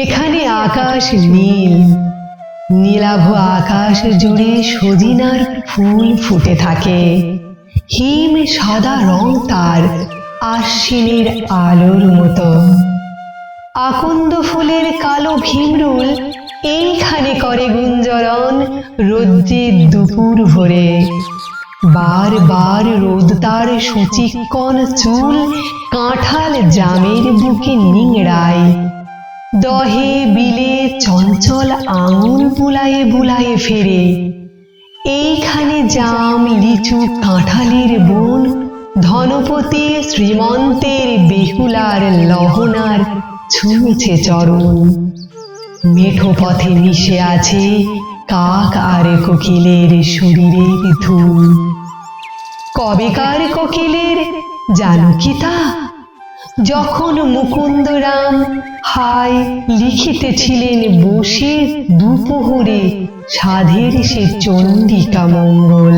এখানে আকাশ নীল। নীলাভ আকাশ জুড়ে সজিনার ফুল ফুটে থাকে। হিম সাদা রং তার আশ্বিনের আলোর মতো। আকন্দ ফুলের কালো ভীমরুল এইখানে করে গুঞ্জরণ রোদ্রের দুপুর ভরে। বার বার রোদ তার সচিকন চুল কাঁঠাল জামের বুকে নিংড়ায়। দহে বিলে চঞ্চল আঙুল বুলায়ে বুলায়ে ফেরে। এইখানে জাম লিচু কাঁঠালের বন, ধনপতি শ্রীমন্তের বেহুলার লহনার ছুঁয়েছে চরণ। মেঠো পথে মিশে আছে কাক আর কোকিলের শরীরের ধূল কবেকার কোকিলের জানো কি তা? যখন মুকুন্দরাম হায় লিখিতেছিলেন বসে দুপোহরে সাধের সে চণ্ডিকা মঙ্গল।